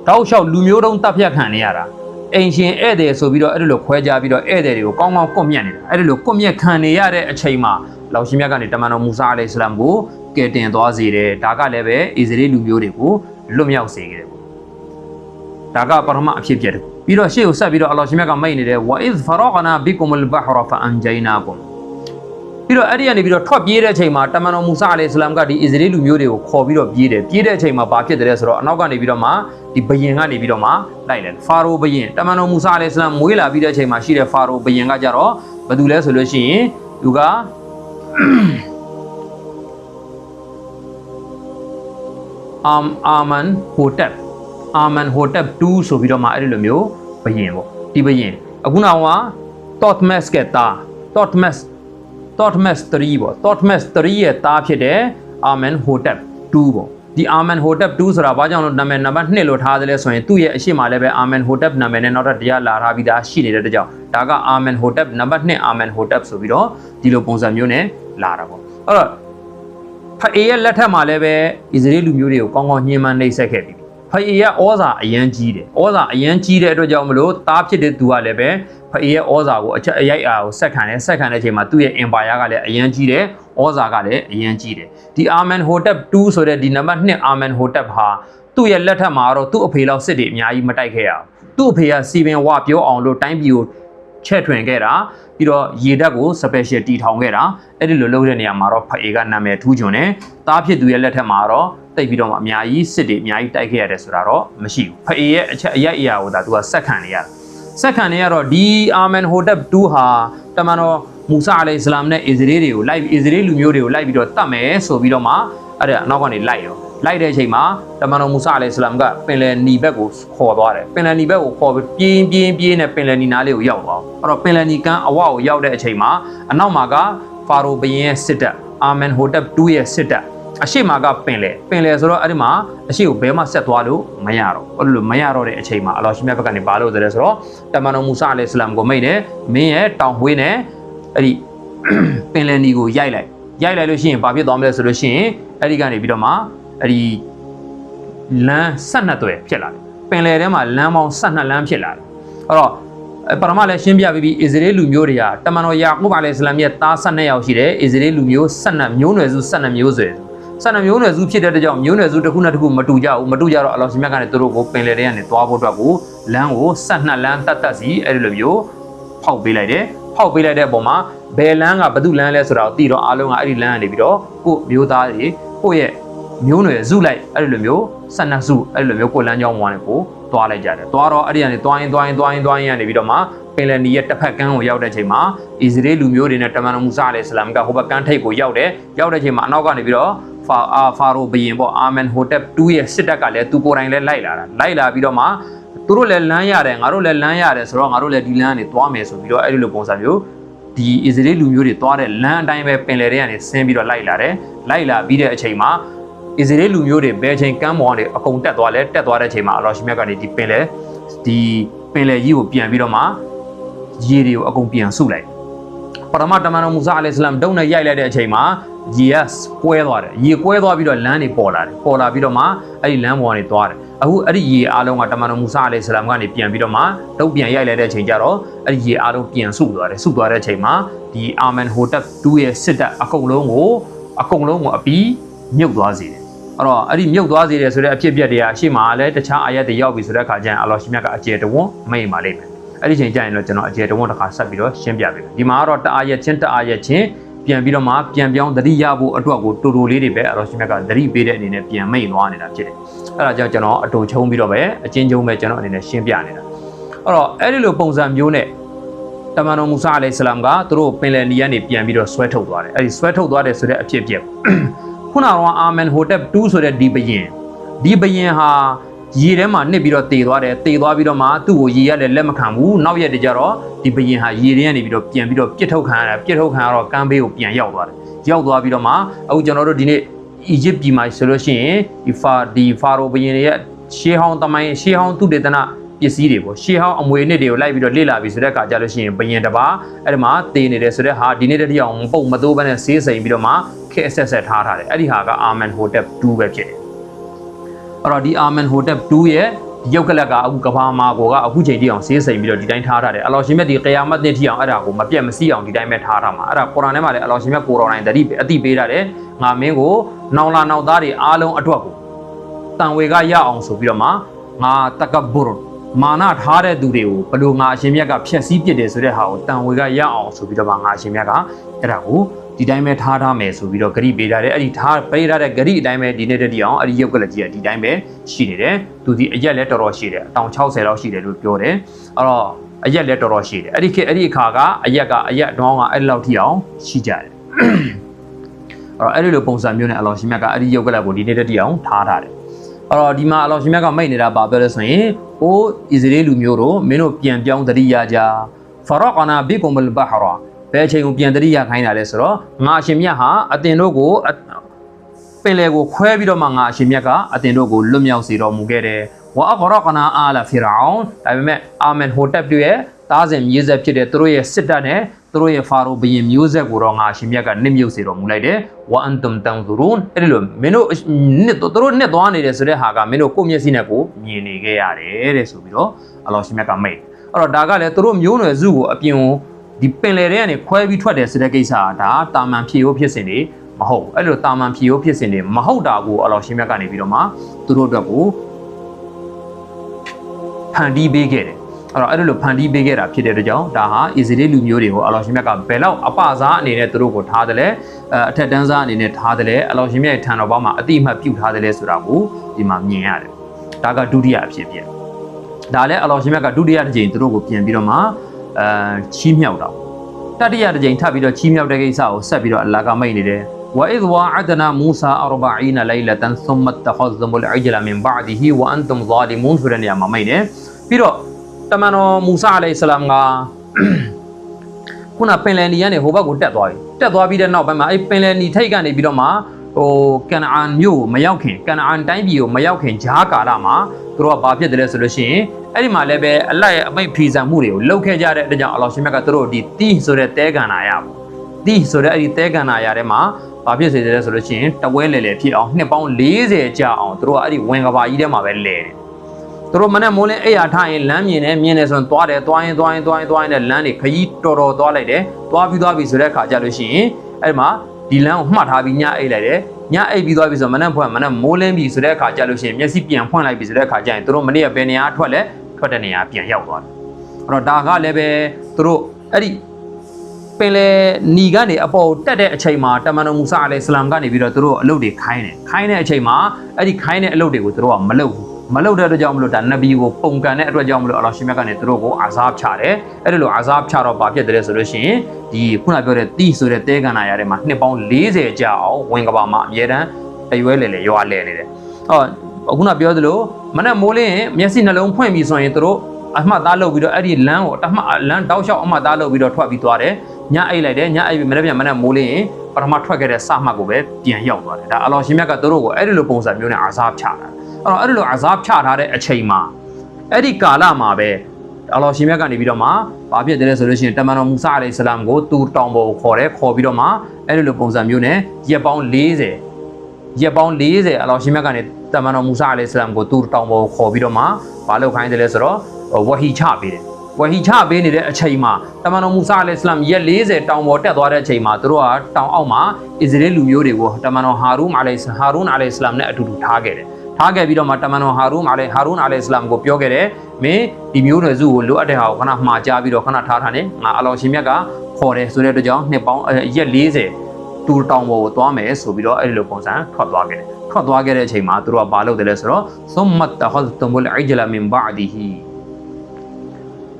တောက်လျှောက်လူမျိုးတုံးတပ်ဖြတ်ခံနေရတာအိမ်ရှင်ဧည့်သည်ဆိုပြီးတော့အဲ့ဒီလိုခွဲခြားပြီးတော့ဧည့်သည်တွေကိုကောင်းကောင်းကွတ်မြတ်နေတာအဲ့ဒီလိုကွတ်မြတ်ခံနေရတဲ့အချိန်မှာလောင်ရှင်မြတ်ကနေတမန်တော်မူဆာအလိဆလမ်ကိုကယ်တင်သွားစေတယ်ဒါကလည်းပဲအစ္စရေးလူမျိုးတွေကို လွတ်မြောက်စေခဲ့တယ်ပေါ့ဒါကပရမအဖြစ်ပြတယ်ပြီးတော့ရှေ့ကိုဆက်ပြီးတော့အလ္လာဟ်ရှင်မြတ်ကမိတ်နေတယ်ဝါအစ်ဖရာဂနာဘီကုမလ်ဘဟရဖအန်ဂျိုင်နာကုမ်ပြီးတော့အဲ့ဒီကနေပြီးတော့ထွက်ပြေးတဲ့အချိန်မှာတမန်တော်မူဆာအလိဆလမ်ကဒီအစ္စရေးလူမျိုးတွေကိုခေါ်ပြီးတော့ပြေးတယ်ပြေးတဲ့အချိန်မှာဘာဖြစ်တယ်လဲဆိုတော့အနောက်ကနေပြီးတော့မှဒီဘယင်ကနေပြီးတော့မှလိုက်တယ်ဖာရိုဘယင်တမန်တော်မူဆာအလိဆလမ်မွေးလာပြီးတဲ့အချိန်မှာရှိတဲ့ဖာရိုဘယင်ကကြတော့ဘာတူလဲဆိုလို့ရှိရင်သူက အာမ်အာမန်ဟိုတက်အာမန်ဟိုတက်2ဆိုပြီးတော့မှအဲ့ဒီလိုမျိုးဘယင်ပေါ့ဒီဘယင်အခုနောက်က Totmes ကတာ Totmes Totmes 3ပေါ့ Totmes 3ရဲ့သားဖြစ်တဲ့ Amen Hotep 2ပေါ့ဒီ Amen Hotep 2ဆိုတာဘာကြောင့်လို့နာမည်နံပါတ်2လို့ထားတယ်လဲဆိုရင်သူ့ရဲ့အရှိမလည်းပဲ Amen Hotep နာမည်နဲ့နောက်ထပ်တရားလာထားပြီးသားရှိနေတဲ့တကြောင်ဒါက Amen Hotep နံပါတ်2 Amen Hotep ဆိုပြီးတော့ဒီလိုပုံစံမျိုးနဲ့လာတာပေါ့အဲ့တော့ ဖအေရဲ့လက်ထက်မှာလည်းပဲအစ္စရေးလူမျိုးတွေကိုကောင်းကောင်းညှဉ်းပန်းနှိပ်စက်ခဲ့ပြီဖအေရဲ့ဩဇာအရန်ကြီးတယ်ဩဇာအရန်ကြီးတဲ့အတွက်ကြောင့်မလို့တားဖြစ်တဲ့သူကလည်းပဲဖအေရဲ့ဩဇာကိုအချက်အရိုက်အားကိုဆက်ခံတယ်ဆက်ခံတဲ့အချိန်မှာသူ့ရဲ့ empire ကလည်းအရန်ကြီးတယ်ဩဇာကလည်းအရန်ကြီးတယ်ဒီ Amen Hotep 2ဆိုတဲ့ဒီနံပါတ်2 Amen Hotep ဟာသူ့ရဲ့လက်ထက်မှာတော့သူ့အဖေလောက်စစ်တွေအများကြီးမတိုက်ခဲ့ရအောင်သူ့အဖေကစီပင်ဝပြောအောင်လို့တိုင်းပြည်ကို ချဲ့ထွင်ခဲ့တာပြီးတော့ရေဓာတ်ကို special တီထောင်ခဲ့တာအဲ့ဒီလိုလုပ်တဲ့နေရာမှာတော့ဖအေကနာမည်ထူးချွန်တယ်တားဖြစ်သူရဲ့လက်ထက်မှာတော့တိတ်ပြီးတော့မှအများကြီးစစ်တွေအများကြီးတိုက်ခဲ့ရတယ်ဆိုတာတော့မရှိဘူးဖအေရဲ့အချက်အရိုက်အရာကိုဒါသူကစက်ခံနေရတာစက်ခံနေရတော့ဒီအာမန်ဟိုတက်2ဟာတမန်တော်မူဆာအလိုင်စလမ်နဲ့အစ္စရေးတွေကိုလိုက်အစ္စရေးလူမျိုးတွေကိုလိုက်ပြီးတော့တတ်မယ်ဆိုပြီးတော့မှအဲ့ဒါအနောက်ကနေလိုက်ရော လိုက်တဲ့အချိန်မှာတမန်တော်မူဆာအလိုင်စလမ်ကပင်လယ်နီဘက်ကိုခေါ်သွားတယ်ပင်လယ်နီဘက်ကိုခေါ်ပြီးပြင်းပြင်းပြင်းနဲ့ပင်လယ်နီနားလေးကိုရောက်သွားအဲ့တော့ပင်လယ်နီကမ်းအဝကိုရောက်တဲ့အချိန်မှာအနောက်မှာကဖာရိုဘယင်ရဲ့စစ်တပ်အာမန်ဟိုတက်2ရဲ့စစ်တပ်အရှိမာကပင်လေပင်လေဆိုတော့အဲ့ဒီမှာအရှိကိုဘဲမှဆက်သွားလို့မရတော့အဲ့လိုမရတော့တဲ့အချိန်မှာအလောရှိမြတ်ဘက်ကနေဘာလို့ဆိုလဲဆိုတော့တမန်တော်မူဆာအလိုင်စလမ်ကိုမိတ်တယ်မင်းရဲ့တောင်ဝေးနဲ့အဲ့ဒီပင်လယ်နီကိုရိုက်လိုက်ရိုက်လိုက်လို့ရှိရင်ဘာဖြစ်သွားမလဲဆိုလို့ရှိရင်အဲ့ဒီကနေပြီးတော့မှ အဲ့ဒီလမ်းဆက်နှစ်သွယ်ဖြစ်လာတယ်ပင်လယ်ထဲမှာလမ်းပေါင်းဆက်နှစ်လမ်းဖြစ်လာတယ်အဲ့တော့အဲ့ပရမလည်းရှင်းပြပြီးပြီးအစ္စရေးလူမျိုးတွေကတမန်တော်ယာကုဘ်အလိုင်စလမ်ရဲ့သား12ယောက်ရှိတယ်အစ္စရေးလူမျိုး12မျိုးနွယ်စု12မျိုးဆွဲ12မျိုးနွယ်စုဖြစ်တဲ့အတွက်ကြောင့်မျိုးနွယ်စုတစ်ခုနဲ့တစ်ခုမတူကြဘူးမတူကြတော့အလောရှင်မြတ်ကလည်းသူတို့ကိုပင်လယ်ထဲကနေသွားဖို့အတွက်ကိုလမ်းကို12လမ်းတတ်တတ်စီအဲ့ဒီလိုမျိုးဖောက်ပေးလိုက်တယ်ဖောက်ပေးလိုက်တဲ့အပေါ်မှာဘယ်လမ်းကဘယ်သူလမ်းလဲဆိုတာကိုသိတော့အားလုံးကအဲ့ဒီလမ်းကနေပြီးတော့ကို့မျိုးသားတွေကိုယ့်ရဲ့ မျိုးနွယ်စုလိုက်အဲ့ဒီလိုမျိုး12စုအဲ့ဒီလိုမျိုးကိုယ်လမ်းကြောင်းပေါ်ကနေကိုသွားလိုက်ကြတယ်သွားတော့အဲ့ဒီကနေသွားရင်သွားရင်သွားရင်သွားရင်ကနေပြီးတော့မှပင်လယ်နီရဲ့တစ်ဖက်ကမ်းကိုရောက်တဲ့ချိန်မှာအစ္စရေးလူမျိုးတွေနဲ့တမန်တော်မူဆာအလိုင်ဆလမ်ကဟိုဘက်ကမ်းထိပ်ကိုရောက်တယ်ရောက်တဲ့ချိန်မှာအနောက်ကနေပြီးတော့ဖာအာဖာရိုဘီယင်ပေါ့အာမန်ဟိုတက်2ရဲ့စစ်တပ်ကလည်းသူကိုယ်တိုင်လည်းလိုက်လာတာလိုက်လာပြီးတော့မှသူတို့လည်းလမ်းရတယ်ငါတို့လည်းလမ်းရတယ်ဆိုတော့ငါတို့လည်းဒီလမ်းကနေသွားမယ်ဆိုပြီးတော့အဲ့ဒီလိုပုံစံမျိုးဒီအစ္စရေးလူမျိုးတွေသွားတဲ့လမ်းအတိုင်းပဲပင်လယ်ထဲကနေဆင်းပြီးတော့လိုက်လာတယ်လိုက်လာပြီးတဲ့အချိန်မှာ အစ္စရေးလူမျိုးတွေဘယ်ချိန်ကမ်းပေါ်ကနေအကုန်တက်သွားလဲတက်သွားတဲ့အချိန်မှာအလောရှိမြတ်ကနေဒီပင်လယ်ဒီပင်လယ်ကြီးကိုပြန်ပြီးတော့မှရေတွေကိုအကုန်ပြန်စုလိုက်ပရမတ်တမန်တော်မူဆာအလိုင်စလမ်ဒုံနဲ့ရိုက်လိုက်တဲ့အချိန်မှာ yes ကွဲသွားတယ်ရေကွဲသွားပြီးတော့လမ်းတွေပေါ်လာတယ်ပေါ်လာပြီးတော့မှအဲ့ဒီလမ်းပေါ်ကနေသွားတယ်အခုအဲ့ဒီရေအားလုံးကတမန်တော်မူဆာအလိုင်စလမ်ကနေပြန်ပြီးတော့မှဒုတ်ပြန်ရိုက်လိုက်တဲ့အချိန်ကျတော့အဲ့ဒီရေအားလုံးပြန်စုသွားတယ်စုသွားတဲ့အချိန်မှာဒီအာမန်ဟိုတက်2ရဲ့စစ်တပ်အကုန်လုံးကိုအကုန်လုံးကိုအပီးမြုပ်သွားစေတယ် အဲ့တော့အဲ့ဒီမြုပ်သွားစေတယ်ဆိုတဲ့အဖြစ်အပျက်တွေကအရှိမလည်းတခြားအာယတ်တွေရောက်ပြီဆိုတဲ့အခါကျရင်အလ္လာဟ်ရှိမြတ်ကအကျေတဝန်းမိတ်ပါလိမ့်မယ်အဲ့ဒီချိန်ကျရင်တော့ကျွန်တော်အကျေတဝန်းတစ်ခါဆက်ပြီးတော့ရှင်းပြပေးမယ်ဒီမှာကတော့တအားရက်ချင်းတအားရက်ချင်းပြန်ပြီးတော့မှပြန်ပြောင်းသတိရဖို့အတွက်ကိုတူတူလေးတွေပဲအလ္လာဟ်ရှိမြတ်ကသတိပေးတဲ့အနေနဲ့ပြန်မိတ်သွားနေတာဖြစ်တယ်အဲ့ဒါကြောင့်ကျွန်တော်အတူချုံပြီးတော့ပဲအချင်းချင်းပဲကျွန်တော်အနေနဲ့ရှင်းပြနေတာအဲ့တော့အဲ့ဒီလိုပုံစံမျိုးနဲ့တမန်တော်မူဆာအလိုင်ဆလမ်ကသူတို့ပင်လယ်နီကနေပြန်ပြီးတော့ဆွဲထုတ်သွားတယ်အဲ့ဒီဆွဲထုတ်သွားတယ်ဆိုတဲ့အဖြစ်အပျက် ခုနကတော့အာမန်ဟိုတက်2ဆိုတဲ့ဒီဘယင်ဒီဘယင်ဟာရေထဲမှာနှစ်ပြီးတော့တေသွားတယ်တေသွားပြီးတော့မှသူ့ကိုရေရလည်းလက်မခံဘူးနောက်ရက်တကြတော့ဒီဘယင်ဟာရေထဲကနေပြီးတော့ပြန်ပြီးတော့ပြစ်ထုတ်ခံရတယ်ပြစ်ထုတ်ခံရတော့ကမ်းဘေးကိုပြန်ရောက်သွားတယ်ရောက်သွားပြီးတော့မှအခုကျွန်တော်တို့ဒီနေ့အီဂျစ်ပြည်မှာဆိုလို့ရှိရင်ဒီဖာဒီဖာရိုဘယင်ရဲ့ရှေးဟောင်းတမိုင်းရှေးဟောင်းသူတေသနပစ္စည်းတွေပေါ့ရှေးဟောင်းအမွေနှစ်တွေကိုလိုက်ပြီးတော့လေ့လာပြီးဆိုတဲ့အခါကျလို့ရှိရင်ဘယင်တစ်ပါးအဲ့ဒီမှာတေနေတယ်ဆိုတဲ့ဟာဒီနေ့တည်းအောင်ပုံမတိုးဘဲနဲ့ဆေးစိမ်ပြီးတော့မှ ခေတ်အဆက်ဆက်ထားထားတယ်အဲ့ဒီဟာကအာမန်ဟိုတက်2ပဲဖြစ်တယ်အဲ့တော့ဒီအာမန်ဟိုတက်2ရဲ့ဒီရုပ်ကလက်ကအခုကဘာမာကိုကအခုချိန်ထိအောင်ဆေးစိမ်ပြီးတော့ဒီတိုင်းထားထားတယ်အလောရှင်မြတ်ဒီကယာမတ်နေ့ထိအောင်အဲ့ဒါကိုမပြတ်မစီးအောင်ဒီတိုင်းပဲထားထားမှာအဲ့ဒါကုရ်အာန်ထဲမှာလည်းအလောရှင်မြတ်ကိုရော်တိုင်းတတိအတိပေးထားတယ်ငါမင်းကိုနောင်လာနောက်သားတွေအားလုံးအတွက်ကိုတန်ဝေကရအောင်ဆိုပြီးတော့မှငါတကဘရမာနထားတဲ့သူတွေကိုဘလို့ငါအရှင်မြတ်ကဖျက်ဆီးပစ်တယ်ဆိုတဲ့ဟာကိုတန်ဝေကရအောင်ဆိုပြီးတော့မှငါအရှင်မြတ်ကအဲ့ဒါကို ဒီတိုင်းပဲထားထားမယ်ဆိုပြီးတော့ဂရိပေးထားတယ်အဲ့ဒီထားပေးထားတဲ့ဂရိအတိုင်းပဲဒီနေ့တည်းအောင်အဲ့ဒီရုပ်ကလကြီးကဒီတိုင်းပဲရှိနေတယ်သူဒီအရက်လည်းတော်တော်ရှိတယ်အတောင်60လောက်ရှိတယ်လို့ပြောတယ်အဲ့တော့အရက်လည်းတော်တော်ရှိတယ်အဲ့ဒီခေတ်အဲ့ဒီအခါကအရက်ကအရက်တောင်းကအဲ့လောက်ထိအောင်ရှိကြတယ်အဲ့တော့အဲ့ဒီလိုပုံစံမျိုးနဲ့အလောရှင်မြတ်ကအဲ့ဒီရုပ်ကလကိုဒီနေ့တည်းအောင်ထားထားတယ်အဲ့တော့ဒီမှာအလောရှင်မြတ်ကမိတ်နေတာပါပြောလဲဆိုရင်ဟိုအစ္စရေးလူမျိုးတို့မင်းတို့ပြန်ပြောင်းတတိယကြဖရကနာဘီကုမလ်ဘဟရာ ဘယ်အချိန်ကိုပြန်တတိယခိုင်းတာလဲဆိုတော့ငါအရှင်မြတ်ဟာအတင်တို့ကိုပင်လေကိုခွဲပြီးတော့မှငါအရှင်မြတ်ကအတင်တို့ကိုလွတ်မြောက်စေတော်မူခဲ့တယ်ဝါအဂရကနာအာလာဖီရောင်ဒါပေမဲ့အာမန်ဟိုတက်ပြည့်ရဲ့တားစဉ်မြေဆက်ဖြစ်တဲ့သူတို့ရဲ့စစ်တပ်နဲ့သူတို့ရဲ့ဖာရိုဘီယင်မျိုးဆက်ကိုတော့ငါအရှင်မြတ်ကနစ်မြုပ်စေတော်မူလိုက်တယ်ဝါအန်တုမ်တန်ဇူရူန်အဲ့ဒီလိုမင်းတို့နစ်သူတို့နစ်သွားနေတယ်ဆိုတဲ့ဟာကမင်းတို့ကိုယ့်မျက်စိနဲ့ကိုမြင်နေခဲ့ရတယ်တဲ့ဆိုပြီးတော့အလောရှင်မြတ်ကမိတ်အဲ့တော့ဒါကလည်းသူတို့မျိုးနွယ်စုကိုအပြင်ကို ဒီပင်လယ်ထဲကနေခွဲပြီးထွက်တယ်ဆိုတဲ့ကိစ္စကဒါတာမန်ဖြေရိုးဖြစ်စဉ်တွေမဟုတ်ဘူးအဲ့လိုတာမန်ဖြေရိုးဖြစ်စဉ်တွေမဟုတ်တာကိုအလောရှင်မြတ်ကနေပြီးတော့မှသူတို့အတွက်ကိုဖန်တီးပေးခဲ့တယ်အဲ့တော့အဲ့လိုဖန်တီးပေးခဲ့တာဖြစ်တဲ့အတွက်ကြောင့်ဒါဟာအစ္စရေးလူမျိုးတွေကိုအလောရှင်မြတ်ကဘယ်လောက်အပစားအနေနဲ့သူတို့ကိုထားတယ်လဲအထက်တန်းစားအနေနဲ့ထားတယ်လဲအလောရှင်မြတ်ရဲ့ထံတော်ဘောမှာအတိအမှတ်ပြုထားတယ်လဲဆိုတာကိုဒီမှာမြင်ရတယ်ဒါကဒုတိယအဖြစ်ဖြစ်ဒါလည်းအလောရှင်မြတ်ကဒုတိယတစ်ကြိမ်သူတို့ကိုပြန်ပြီးတော့မှ အာချီးမြှောက်တာတတိယတစ်ကြိမ်ထပ်ပြီးတော့ချီးမြှောက်တဲ့ကိစ္စကိုဆက်ပြီးတော့အလ္လာဟ်ကမိတ်နေတယ်ဝအိဒ်ဝါအဒနာမူဆာ40လိုင်လတန်သုမ်မတ်တခဇမ်လ်အဂျလာမင်ဘာဒီဟီဝအန်တုမ်ဇာလီမွန်ဆိုတဲ့နေရာမှာမိတ်တယ်ပြီးတော့တမန်တော်မူဆာအလိုင်ဆလမ်ကခုနပင်လယ်နီကနေဟိုဘက်ကိုတက်သွားပြီတက်သွားပြီးတဲ့နောက်ပိုင်းမှာအဲ့ပင်လယ်နီထိပ်ကနေပြီးတော့မှဟိုကန်အာန်မြို့မရောက်ခင်ကန်အာန်တိုင်းပြည်ကိုမရောက်ခင်ဂျားကာလာမှာသူတို့ကဘာဖြစ်တယ်လဲဆိုလို့ရှိရင် အဲ့ဒီမှာလည်းပဲအလိုက်အမိတ်ဖီဆန်မှုတွေကိုလှုပ်ခဲ့ကြတဲ့အတွက်ကြောင့်အလောရှင်မြတ်ကသူတို့ဒီတီးဆိုတဲ့တဲကန်နာရပေါ့တီးဆိုတဲ့အဲ့ဒီတဲကန်နာရထဲမှာဘာဖြစ်စေတယ်ဆိုလို့ရှိရင်တဝဲလေလေဖြစ်အောင်နှစ်ပေါင်း40ကြာအောင်သူတို့ကအဲ့ဒီဝင်ကဘာကြီးထဲမှာပဲလဲတယ်သူတို့မနဲ့မိုးလင်းအိယာထားရင်လမ်းမြင်တယ်မြင်တယ်ဆိုရင်သွားတယ်သွားရင်သွားရင်သွားရင်သွားရင်လည်းလမ်းတွေခရီးတော်တော်သွားလိုက်တယ်သွားပြီးသွားပြီဆိုတဲ့အခါကျလို့ရှိရင်အဲ့ဒီမှာဒီလမ်းကိုမှတ်ထားပြီးညအိတ်လိုက်တယ်ညအိတ်ပြီးသွားပြီဆိုတော့မနဲ့ဖွင့်မနဲ့မိုးလင်းပြီဆိုတဲ့အခါကျလို့ရှိရင်မျက်စိပြန်ဖွင့်လိုက်ပြီဆိုတဲ့အခါကျရင်သူတို့မနေ့ကဘယ်နေရာထွက်လဲ ထွက်တဲ့နေရာပြန်ရောက်သွားတယ်အဲ့တော့ဒါကလည်းပဲသူတို့အဲ့ဒီပင်လေညီကနေအပေါ်တက်တဲ့အချိန်မှာတမန်တော်မူဆာအလိုင်စလမ်ကနေပြီးတော့သူတို့အလုပ်တွေခိုင်းတယ်ခိုင်းတဲ့အချိန်မှာအဲ့ဒီခိုင်းတဲ့အလုပ်တွေကိုသူတို့ကမလုပ်ဘူးမလုပ်တဲ့အတွက်ကြောင့်မလို့ဒါနဗီကိုပုံကန်တဲ့အတွက်ကြောင့်မလို့အလောရှင်မြတ်ကနေသူတို့ကိုအာဇာဘချတယ်အဲ့ဒီလိုအာဇာဘချတော့ဘာဖြစ်တယ်ဆိုလို့ရှိရင်ဒီခုနပြောတဲ့တီဆိုတဲ့တဲကန်နာရတဲ့မှာနှစ်ပေါင်း40ကြာအောင်ဝင်ကဘာမှာအမြဲတမ်းတရွဲလေလေရွာလဲနေတယ်ဟော ခုနပြောသလိုမနဲ့မိုးလင်းရင်မျက်စိနှလုံးဖွင့်ပြီဆိုရင်သူတို့အမှတ်သားလုပ်ပြီးတော့အဲ့ဒီလမ်းကိုအမှတ်လမ်းတောက်လျှောက်အမှတ်သားလုပ်ပြီးတော့ထွက်ပြီးသွားတယ်ညအိတ်လိုက်တယ်ညအိတ်ပြီးမနေ့ပြန်မနေ့မိုးလင်းရင်ပထမထွက်ခဲ့တဲ့စမှတ်ကိုပဲပြန်ရောက်သွားတယ်ဒါအလောရှင်မြတ်ကသူတို့ကိုအဲ့ဒီလိုပုံစံမျိုးနဲ့အာဇာဘချတာအဲ့တော့အဲ့ဒီလိုအာဇာဘချထားတဲ့အချိန်မှာအဲ့ဒီကာလမှာပဲအလောရှင်မြတ်ကနေပြီးတော့မှဘာဖြစ်တယ်လဲဆိုလို့ရှိရင်တမန်တော်မူဆာအလိုင်ဆလမ်ကိုသူတောင်ပေါ်ကိုခေါ်တယ်ခေါ်ပြီးတော့မှအဲ့ဒီလိုပုံစံမျိုးနဲ့ရက်ပေါင်း40 ရက်ပေါင်း40အလောရှင်မြတ်ကနေတမန်တော်မူဆာအလိုင်ဆလမ်ကိုသူတောင်ပေါ်ကိုခေါ်ပြီးတော့မှဘာလုပ်ခိုင်းတယ်လဲဆိုတော့ဝဟီချပေးတယ်ဝဟီချပေးနေတဲ့အချိန်မှာတမန်တော်မူဆာအလိုင်စလမ်ရက်40တောင်ပေါ်တက်သွားတဲ့အချိန်မှာသူတို့ကတောင်အောက်မှာအစ္စရေးလူမျိုးတွေကိုတမန်တော်ဟာရူအလိုင်ဟာရူအလိုင်စလမ်နဲ့အတူတူထားခဲ့တယ်ထားခဲ့ပြီးတော့မှတမန်တော်ဟာရူအလိုင်ဟာရူအလိုင်စလမ်ကိုပြောခဲ့တယ်မင်းဒီမျိုးနွယ်စုကိုလိုအပ်တဲ့ဟာကိုခဏမှာကြားပြီးတော့ခဏထားထားနေငါအလောရှင်မြတ်ကခေါ်တယ်ဆိုတဲ့အတွက်ကြောင့်နှစ်ပေါင်းရက်40 တူတောင်ပေါ်ကိုသွားမယ်ဆိုပြီးတော့အဲ့လိုပုံစံထွက်သွားခဲ့တယ်ထွက်သွားခဲ့တဲ့အချိန်မှာသူတို့ကဘာလုပ်တယ်လဲဆိုတော့သုမတ်တဟဇ်တမ်ဘူလ်အဂျလာမင်ဘာဒီဟီ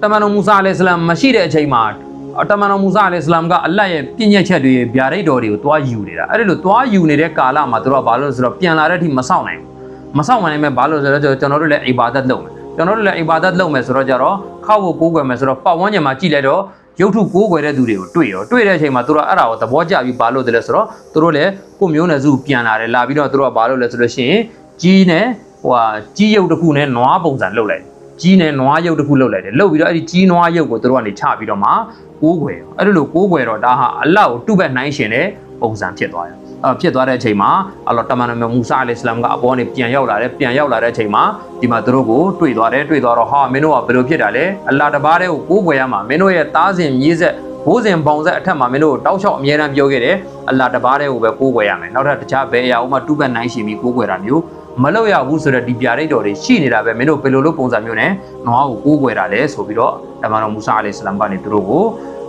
တမန်တော်မူဆာအလိုင်စလမ်မရှိတဲ့အချိန်မှာအတမန်တော်မူဆာအလိုင်စလမ်ကအလတ်ရဲ့ပြည့်ညက်ချက်တွေဗျာဒိတ်တော်တွေကိုသွားယူနေတာအဲ့လိုသွားယူနေတဲ့ကာလမှာသူတို့ကဘာလုပ်လဲဆိုတော့ပြန်လာတဲ့အထိမဆောင်နိုင်ဘူးမဆောင်နိုင်မဲ့ဘာလို့လဲဆိုတော့ကျွန်တော်တို့လည်းအိဘာဒတ်လုပ်မယ်ကျွန်တော်တို့လည်းအိဘာဒတ်လုပ်မယ်ဆိုတော့ကြတော့ခောက်ဖို့ကိုးကွယ်မယ်ဆိုတော့ပတ်ဝန်းကျင်မှာကြည့်လိုက်တော့ ရုပ်ထုကိုးကွယ်တဲ့သူတွေကိုတွေ့ရောတွေ့တဲ့အချိန်မှာသူတို့အဲ့ဒါကိုသဘောကျပြီးဘာလို့လဲဆိုတော့သူတို့လည်းကိုမျိုးနယ်စုပြန်လာတယ်လာပြီးတော့သူတို့ကဘာလို့လဲဆိုလို့ရှိရင်ကြီးနဲ့ဟိုဟာကြီးရုပ်တစ်ခုနဲ့နွားပုံစံလုပ်လိုက်တယ်ကြီးနဲ့နွားရုပ်တစ်ခုလုပ်လိုက်တယ်လုပ်ပြီးတော့အဲ့ဒီကြီးနွားရုပ်ကိုသူတို့ကနေချပြီးတော့မှကိုးကွယ်အဲ့ဒီလိုကိုးကွယ်တော့ဒါဟာအလောက်ကိုတုဘက်နှိုင်းရှင်တဲ့ပုံစံဖြစ်သွားတယ်အဲ့ ဖြစ်သွားတဲ့အချိန်မှာအလ္လာဟ်တမန်တော်မူဆာအလัยဟိစလမ်ကအပေါ်နေပြန်ရောက်လာတယ်ပြန်ရောက်လာတဲ့အချိန်မှာဒီမှာသူတို့ကိုတွေ့သွားတယ်တွေ့သွားတော့ဟာမင်းတို့ကဘယ်လိုဖြစ်တာလဲအလ္လာဟ်တပါးတဲ့ကိုကိုးကွယ်ရမှာမင်းတို့ရဲ့တားစဉ်မြေးဆက်ဘိုးစဉ်ပေါင်ဆက်အထက်မှာမင်းတို့တောက်လျှောက်အမြဲတမ်းပြောခဲ့တယ်အလ္လာဟ်တပါးတဲ့ကိုပဲကိုးကွယ်ရမယ်နောက်ထပ်တခြားဘယ်အရာဥမာတူဘတ်နိုင်ရှင်ပြီးကိုးကွယ်တာမျိုးမလောက်ရဘူးဆိုတော့ဒီပြရိတ်တော်တွေရှိနေတာပဲမင်းတို့ဘယ်လိုလုပ်ပုံစံမျိုးနဲ့နွားကိုကိုးကွယ်တာလဲဆိုပြီးတော့တမန်တော်မူဆာအလัยဟိစလမ်ကနေသူတို့ကို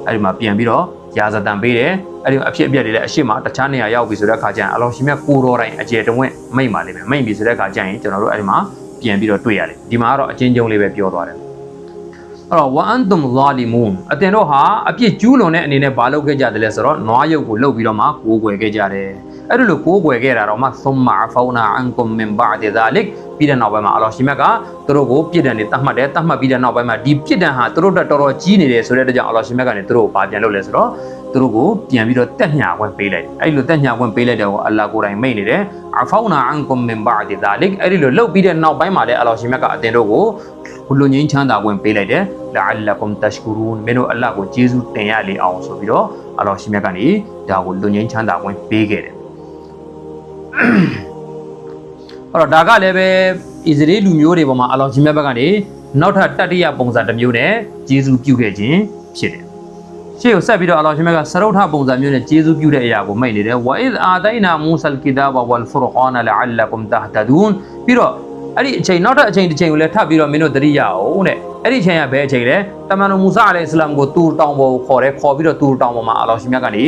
အဲ့ဒီမှာပြန်ပြီးတော့ ရာဇတန်ပေးတယ်အဲ့ဒီအဖြစ်အပျက်တွေလည်းအရှိမတခြားနေရာရောက်ပြီဆိုတဲ့အခါကျရင်အလောရှင်မြတ်ကိုတော်တိုင်းအကျယ်တဝင့်မိတ်ပါလိမ့်မယ်မိတ်ပြီဆိုတဲ့အခါကျရင်ကျွန်တော်တို့အဲ့ဒီမှာပြန်ပြီးတော့တွေ့ရတယ်ဒီမှာကတော့အချင်းချင်းလေးပဲပြောသွားတယ်အဲ့တော့ဝအန်တုမ်ဇာလီမူန်အတင်တို့ဟာအပြစ်ကျူးလွန်တဲ့အနေနဲ့ဘာလုပ်ခဲ့ကြတယ်လဲဆိုတော့နွားရုပ်ကိုလှုပ်ပြီးတော့မှကိုးကွယ်ခဲ့ကြတယ်အဲ့ဒါလို့ကိုးကွယ်ခဲ့တာတော့မှသုမ္မာဖောနာအန်ကွမ်မင်ဘာဒီဇာလစ် ပြီးတဲ့နောက်ပိုင်းမှာအလောရှိမြတ်ကသူတို့ကိုပြစ်ဒဏ်တွေတတ်မှတ်တယ်တတ်မှတ်ပြီးတဲ့နောက်ပိုင်းမှာဒီပြစ်ဒဏ်ဟာသူတို့တက်တော်တော်ကြီးနေတယ်ဆိုတဲ့အတွက်ကြောင့်အလောရှိမြတ်ကနေသူတို့ကိုပါပြန်လုပ်လဲဆိုတော့သူတို့ကိုပြန်ပြီးတော့တက်ညာဝင်ပေးလိုက်အဲ့လိုတက်ညာဝင်ပေးလိုက်တဲ့ကိုအလ္လာဟ်ကိုယ်တိုင်မိတ်နေတယ်အဖောနာအန်ကွမ်မင်ဘာဒီဇာလစ်အဲ့ဒီလိုလှုပ်ပြီးတဲ့နောက်ပိုင်းမှာလည်းအလောရှိမြတ်ကအတင်တို့ကိုဘလူငင်းချမ်းသာဝင်ပေးလိုက်တယ်လာအလ္လာကုမ်တရှ်ကူရူန်မင်းတို့အလ္လာဟ်ကိုကျေးဇူးတင်ရလေအောင်ဆိုပြီးတော့အလောရှိမြတ်ကနေဒါကိုလူငင်းချမ်းသာဝင်ပေးခဲ့တယ် အဲ့တော့ဒါကလည်းပဲအစ္စရေးလူမျိုးတွေပေါ်မှာအလောရှင်မြတ်ဘက်ကနေနောက်ထပ်တတိယပုံစံတစ်မျိုးနဲ့ဂျေဇူးပြုခဲ့ခြင်းဖြစ်တယ်ရှေ့ကိုဆက်ပြီးတော့အလောရှင်မြတ်ကစရုထပုံစံမျိုးနဲ့ဂျေဇူးပြုတဲ့အရာကိုမိတ်နေတယ်ဝအစ်အာဒိုင်နာမူဆလ်ကီဒါဘဝလ်ဖူရကွန်လအလကုမ်တဟတဒူန်ပြီးတော့အဲ့ဒီအချိန်နောက်ထပ်အချိန်တစ်ချိန်ကိုလည်းထပ်ပြီးတော့မင်းတို့သတိရအောင်တဲ့ အဲ့ဒီအချိန်ကဘယ်အချိန်လဲတမန်တော်မူဆာအလိုင်စလမ်ကိုတူတောင်ပေါ်ကိုခေါ်တယ်ခေါ်ပြီးတော့တူတောင်ပေါ်မှာအလောရှင်မြတ်ကနေ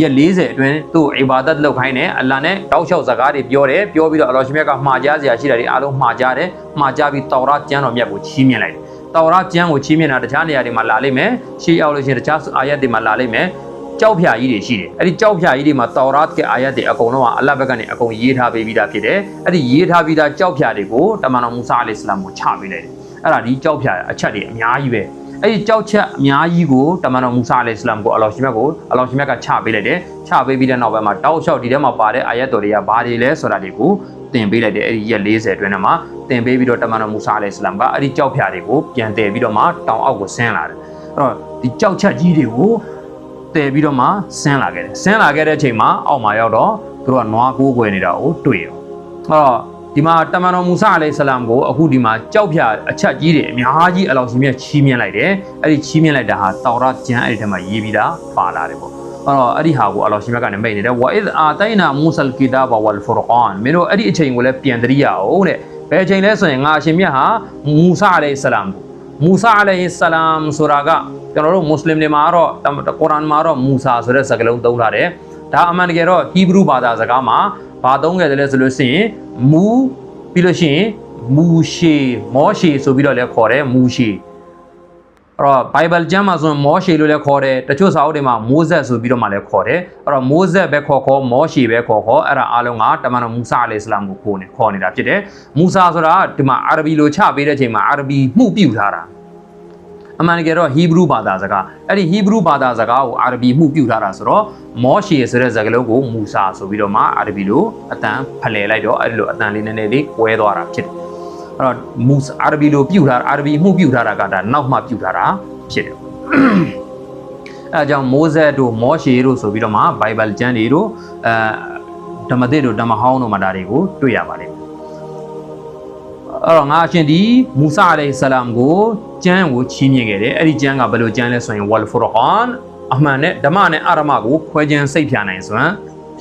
ရက်40အတွင်းသူ့အိဘာဒတ်လုပ်ခိုင်းတယ်အလ္လာနဲ့တောက်လျှောက်စကားတွေပြောတယ်ပြောပြီးတော့အလောရှင်မြတ်ကမှားကြားစရာရှိတာတွေအားလုံးမှားကြားတယ်မှားကြားပြီးတောရတ်ကျမ်းတော်မြတ်ကိုချီးမြှင့်လိုက်တယ်တောရတ်ကျမ်းကိုချီးမြှင့်တာတခြားနေရာတွေမှာလာလိမ့်မယ်ရှေးရောက်လို့ရှိရင်တခြားအာယတ်တွေမှာလာလိမ့်မယ်ကြောက်ဖြာကြီးတွေရှိတယ်အဲ့ဒီကြောက်ဖြာကြီးတွေမှာတောရတ်ကအာယတ်တွေအကုန်လုံးကအလ္လာဟ်ဘက်ကနေအကုန်ရေးထားပေးပြီးသားဖြစ်တယ်အဲ့ဒီရေးထားပြီးသားကြောက်ဖြာတွေကိုတမန်တော်မူဆာအလိစလမ်ကိုချပေးလိုက်တယ် အဲ့ဒါဒီကြောက်ဖြာအချက်တွေအများကြီးပဲအဲ့ဒီကြောက်ချက်အများကြီးကိုတမန်တော်မူဆာအလိစလမ်ကိုအလောရှိမြတ်ကိုအလောရှိမြတ်ကချပေးလိုက်တယ်ချပေးပြီးတဲ့နောက်ပိုင်းမှာတောက်လျှောက်ဒီထဲမှာပါတဲ့အာယတ်တော်တွေကဘာတွေလဲဆိုတာတွေကိုသင်ပေးလိုက်တယ်အဲ့ဒီရက်40အတွင်းထဲမှာသင်ပေးပြီးတော့တမန်တော်မူဆာအလိစလမ်ကအဲ့ဒီကြောက်ဖြာတွေကိုပြန်တည်ပြီးတော့မှတောင်အောက်ကိုဆင်းလာတယ်အဲ့တော့ဒီကြောက်ချက်ကြီးတွေကိုတည်ပြီးတော့မှဆင်းလာခဲ့တယ်ဆင်းလာခဲ့တဲ့အချိန်မှာအောက်မှာရောက်တော့သူတို့ကနွားကိုးကွယ်နေတာကိုတွေ့ရောအဲ့တော့ ဒီမှာတမန်တော်မူဆာအလိုင်ဆလမ်ကိုအခုဒီမှာကြောက်ဖြာအချက်ကြီးတွေအများကြီးအလောရှင်မြတ်ချီးမြှင့်လိုက်တယ်အဲ့ဒီချီးမြှင့်လိုက်တာဟာတောရကျမ်းအဲ့ဒီထဲမှာရေးပြီးတာပါလာတယ်ပေါ့အဲ့တော့အဲ့ဒီဟာကိုအလောရှင်မြတ်ကနေမိတ်နေတယ်ဝါအစ်အာတိုင်နာမူဆလ်ကီတာဘဝလ်ဖူရ်ကွန်မင်းတို့အဲ့ဒီအချိန်ကိုလည်းပြန်တရိရအောင်တဲ့ဘယ်အချိန်လဲဆိုရင်ငါအရှင်မြတ်ဟာမူဆာအလိုင်ဆလမ်ကိုမူဆာအလိုင်ဆလမ်ဆိုတာကကျွန်တော်တို့မွတ်စလင်တွေမှာတော့ကုရ်အာန်မှာတော့မူဆာဆိုတဲ့စကားလုံးသုံးထားတယ်ဒါအမှန်တကယ်တော့ဟီဘရူဘာသာစကားမှာ ဘာသုံးခဲ့တယ်လဲဆိုလို့ရှိရင်မူပြီးလို့ရှိရင်မူရှေမောရှေဆိုပြီးတော့လည်းခေါ်တယ်မူရှေအဲ့တော့ Bible ကျမ်းမှာဆိုရင်မောရှေလို့လည်းခေါ်တယ်တချို့စာအုပ်တွေမှာမိုးဆက်ဆိုပြီးတော့မှလည်းခေါ်တယ်အဲ့တော့မိုးဆက်ပဲခေါ်ခေါ်မောရှေပဲခေါ်ခေါ်အဲ့ဒါအားလုံးကတမန်တော်မူဆာအလိုင်စလမ်ကိုခေါ်နေခေါ်နေတာဖြစ်တယ်မူဆာဆိုတာဒီမှာအာရဘီလိုချပေးတဲ့အချိန်မှာအာရဘီမှုပြုထားတာ အမှန်တကယ်တော့ဟီဘရူဘာသာစကားအဲ့ဒီဟီဘရူဘာသာစကားကိုအာရဘီမှုပြုထားတာဆိုတော့မောရှေဆိုတဲ့စကားလုံးကိုမူဆာဆိုပြီးတော့မှအာရဘီလိုအတန်ဖလှယ်လိုက်တော့အဲ့ဒီလိုအတန်လေးနည်းနည်းလေးကွဲသွားတာဖြစ်တယ်အဲ့တော့မူအာရဘီလိုပြုထားအာရဘီမှုပြုထားတာကဒါနောက်မှပြုထားတာဖြစ်တယ်အဲအကြောင်းမိုးဆက်တို့မောရှေတို့ဆိုပြီးတော့မှဘိုင်ဘယ်ကျမ်းတွေတို့အဲဓမ္မသစ်တို့ဓမ္မဟောင်းတို့မှာဒါတွေကိုတွေ့ရပါတယ် အဲ့တော့ငါအရှင်ဒီမူဆာအလိုင်ဆလမ်ကိုကျမ်းကိုချီးမြှင့်ခဲ့တယ်အဲ့ဒီကျမ်းကဘယ်လိုကျမ်းလဲဆိုရင်ဝလ်ဖူရ်ကွန်အမှန်နဲ့ဓမ္မနဲ့အရမကိုခွဲခြမ်းစိတ်ဖြာနိုင်စွမ်း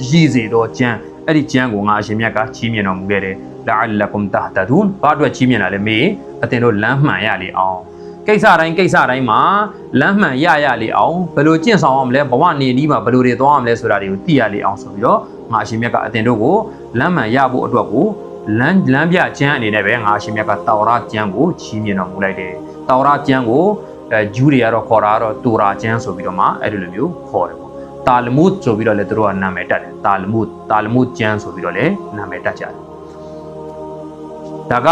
ရည်စေတော့ကျမ်းအဲ့ဒီကျမ်းကိုငါအရှင်မြတ်ကချီးမြှင့်တော်မူခဲ့တယ်လာအလကုမ်တဟတဒွန်ဘာအတွက်ချီးမြှင့်တာလဲမေးအတင်တို့လမ်းမှန်ရလေအောင်ကိစ္စတိုင်းကိစ္စတိုင်းမှာလမ်းမှန်ရရလေအောင်ဘယ်လိုကျင့်ဆောင်အောင်မလဲဘဝနေနီးမှာဘယ်လိုတွေသွားအောင်လဲဆိုတာတွေကိုသိရလေအောင်ဆိုပြီးတော့ငါအရှင်မြတ်ကအတင်တို့ကိုလမ်းမှန်ရဖို့အတွက်ကို လမ်းလမ်းပြကျမ်းအနေနဲ့ပဲငါအရှင်မြတ်ကတောရကျမ်းကိုချီးမြှင့်တော်မူလိုက်တယ်တောရကျမ်းကိုအဲဂျူးတွေကတော့ခေါ်တာကတော့တူရာကျမ်းဆိုပြီးတော့မှအဲ့ဒီလိုမျိုးခေါ်တယ်ပေါ့တာလမုဒ်ဆိုပြီးတော့လည်းသူတို့ကနာမည်တက်တယ်တာလမုဒ်တာလမုဒ်ကျမ်းဆိုပြီးတော့လည်းနာမည်တက်ကြတယ်ဒါက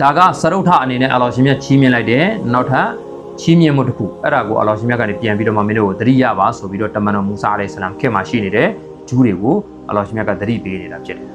ဒါကစရုထအနေနဲ့အလောရှင်မြတ်ချီးမြှင့်လိုက်တယ်နောက်ထပ်ချီးမြှင့်မှုတစ်ခုအဲ့ဒါကိုအလောရှင်မြတ်ကနေပြန်ပြီးတော့မှမင်းတို့ကိုသတိရပါဆိုပြီးတော့တမန်တော်မူဆာအလိုင်ဆလမ်ခေတ်မှာရှိနေတဲ့ ဂျူးတွေကိုအလောရှင်မြတ်ကသတိပေးနေတာဖြစ်တယ်